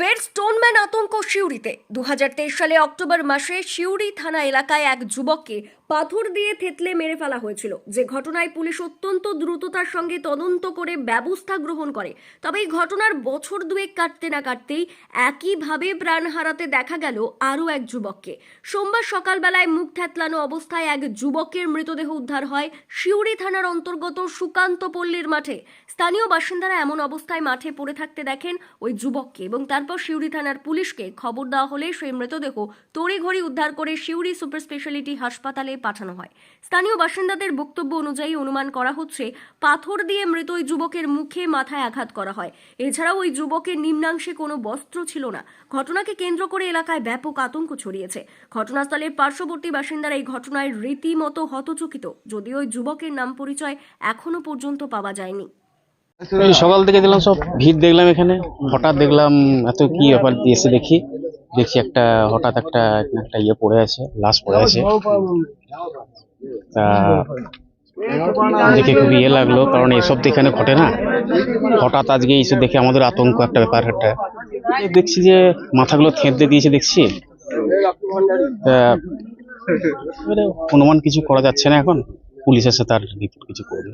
ফের স্টোনম্যান আতঙ্ক সিউড়িতে দু হাজার তেইশ সালে অক্টোবর মাসে সিউড়ি থানা এলাকায় এক যুবককে পাথর দিয়ে থেতলে মেরে ফেলা হয়েছিল। যে ঘটনায় পুলিশ অত্যন্ত দ্রুততার সঙ্গে তদন্ত করে ব্যবস্থা গ্রহণ করে। তবে এই ঘটনার বছর দুয়েক কাটতে না কাটতেই একইভাবে প্রাণ হারাতে দেখা গেল আরও এক যুবককে। সোমবার সকালবেলায় মুখ থ্যাতলানো অবস্থায় এক যুবকের মৃতদেহ উদ্ধার হয় সিউড়ি থানার অন্তর্গত সুকান্ত পল্লীর মাঠে। স্থানীয় বাসিন্দারা এমন অবস্থায় মাঠে পড়ে থাকতে দেখেন ওই যুবককে এবং তারপর সিউড়ি থানার পুলিশকে খবর দেওয়া হলে সেই মৃতদেহ তড়িঘড়ি উদ্ধার করে সিউড়ি সুপার স্পেশালিটি হাসপাতালে পাঠানো হয়। স্থানীয় বাসিন্দাদের বক্তব্য অনুযায়ী অনুমান করা হচ্ছে, পাথর দিয়ে মৃত ওই যুবকের মুখে মাথায় আঘাত করা হয়। এছাড়াও ওই যুবকের নিম্নাংশে কোনো বস্ত্র ছিল না। ঘটনাকে কেন্দ্র করে এলাকায় ব্যাপক আতঙ্ক ছড়িয়েছে। ঘটনাস্থলের পার্শ্ববর্তী বাসিন্দারা এই ঘটনায় রীতিমতো হতচকিত, যদিও ওই যুবকের নাম পরিচয় এখনও পর্যন্ত পাওয়া যায়নি। সকাল থেকে দিলাম সব ভিড় দেখলাম এখানে। হঠাৎ দেখলাম, এত কি ব্যাপার দিয়ে এসে দেখি। দেখছি একটা হঠাৎ একটা একটা ইয়ে পড়ে আছে, লাশ পড়ে আছে। তা দেখে খুবই ইয়ে লাগল, কারণ এসব তো এখানে ঘটে না। হঠাৎ আজকে এইসব দেখে আমাদের আতঙ্ক একটা ব্যাপার, একটা দেখছি যে মাথাগুলো থেঁতলে দিয়েছে, দেখছি। তা অনুমান কিছু করা যাচ্ছে না এখন পুলিশ এসে তার রিপোর্ট কিছু করবে